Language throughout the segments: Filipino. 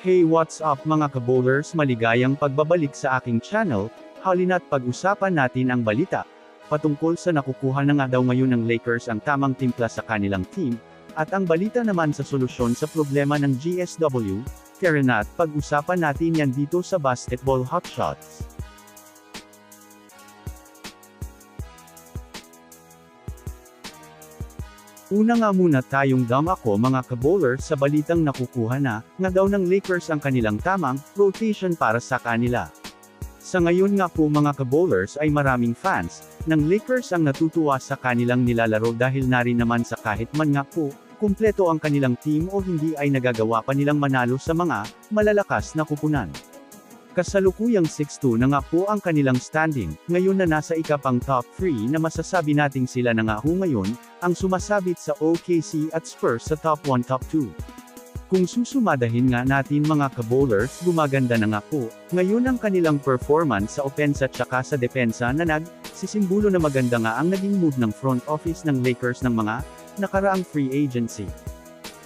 Hey what's up mga kabowlers maligayang pagbabalik sa aking channel, halina't pag-usapan natin ang balita. Patungkol sa nakukuha na nga daw ngayon ng Lakers ang tamang timpla sa kanilang team, at ang balita naman sa solusyon sa problema ng GSW, tara na't pag-usapan natin yan dito sa Basketball Hotshots. Una nga muna tayong dam ako mga kabowler sa balitang nakukuha na, nga daw ng Lakers ang kanilang tamang, rotation para sa kanila. Sa ngayon nga po mga kabowlers ay maraming fans, ng Lakers ang natutuwa sa kanilang nilalaro dahil narin naman sa kahit man nga po, kumpleto ang kanilang team o hindi ay nagagawa pa nilang manalo sa mga, malalakas na kupunan. Kasalukuyang 6-2 na nga po ang kanilang standing, ngayon na nasa ikapang top 3 na masasabi nating sila na nga ho ngayon, ang sumasabit sa OKC at Spurs sa top 1 top 2. Kung susumadahin nga natin mga kabowlers gumaganda na nga po, ngayon ang kanilang performance sa opensa tsaka sa depensa na nag, sisimbolo na maganda nga ang naging move ng front office ng Lakers ng mga, nakaraang free agency.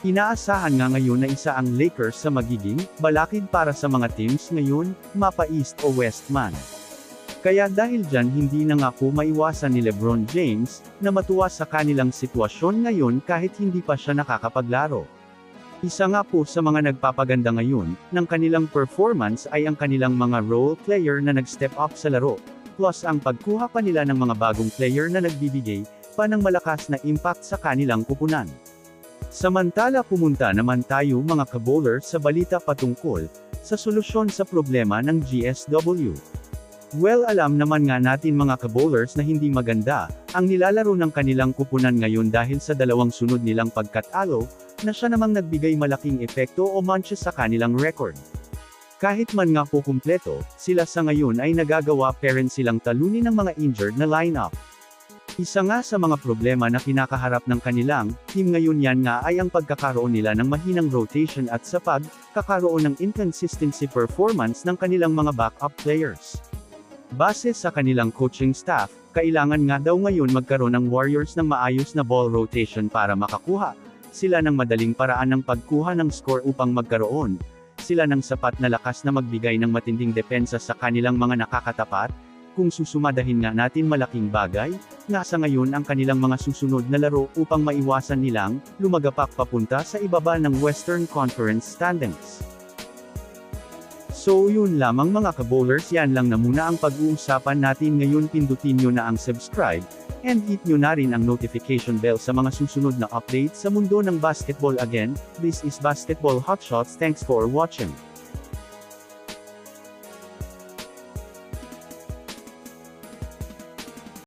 Inaasahan nga ngayon na isa ang Lakers sa magiging, balakid para sa mga teams ngayon, mapa East o West man. Kaya dahil dyan hindi na nga po maiwasan ni Lebron James, na matuwa sa kanilang sitwasyon ngayon kahit hindi pa siya nakakapaglaro. Isa nga po sa mga nagpapaganda ngayon, ng kanilang performance ay ang kanilang mga role player na nag-step up sa laro, plus ang pagkuha pa nila ng mga bagong player na nagbibigay, pa ng malakas na impact sa kanilang kupunan. Samantala pumunta naman tayo mga kabowler sa balita patungkol, sa solusyon sa problema ng GSW. Well alam naman nga natin mga kabowlers na hindi maganda, ang nilalaro ng kanilang kupunan ngayon dahil sa dalawang sunod nilang pagkatalo, na siya namang nagbigay malaking epekto o manches sa kanilang record. Kahit man nga po kumpleto, sila sa ngayon ay nagagawa pa rin silang talunin ng mga injured na lineup. Isa nga sa mga problema na kinakaharap ng kanilang team ngayon yan nga ay ang pagkakaroon nila ng mahinang rotation at sa pagkakaroon ng inconsistency performance ng kanilang mga backup players. Base sa kanilang coaching staff, kailangan nga daw ngayon magkaroon ng Warriors ng maayos na ball rotation para makakuha sila ng madaling paraan ng pagkuha ng score upang magkaroon sila ng sapat na lakas na magbigay ng matinding depensa sa kanilang mga nakakatapat, kung susumadahin nga natin malaking bagay, nasa ngayon ang kanilang mga susunod na laro upang maiwasan nilang, lumagapak papunta sa ibaba ng Western Conference standings. So yun lamang mga kabowlers yan lang na muna ang pag-uusapan natin ngayon pindutin nyo na ang subscribe, and hit nyo na rin ang notification bell sa mga susunod na updates sa mundo ng basketball again, this is Basketball Hotshots thanks for watching.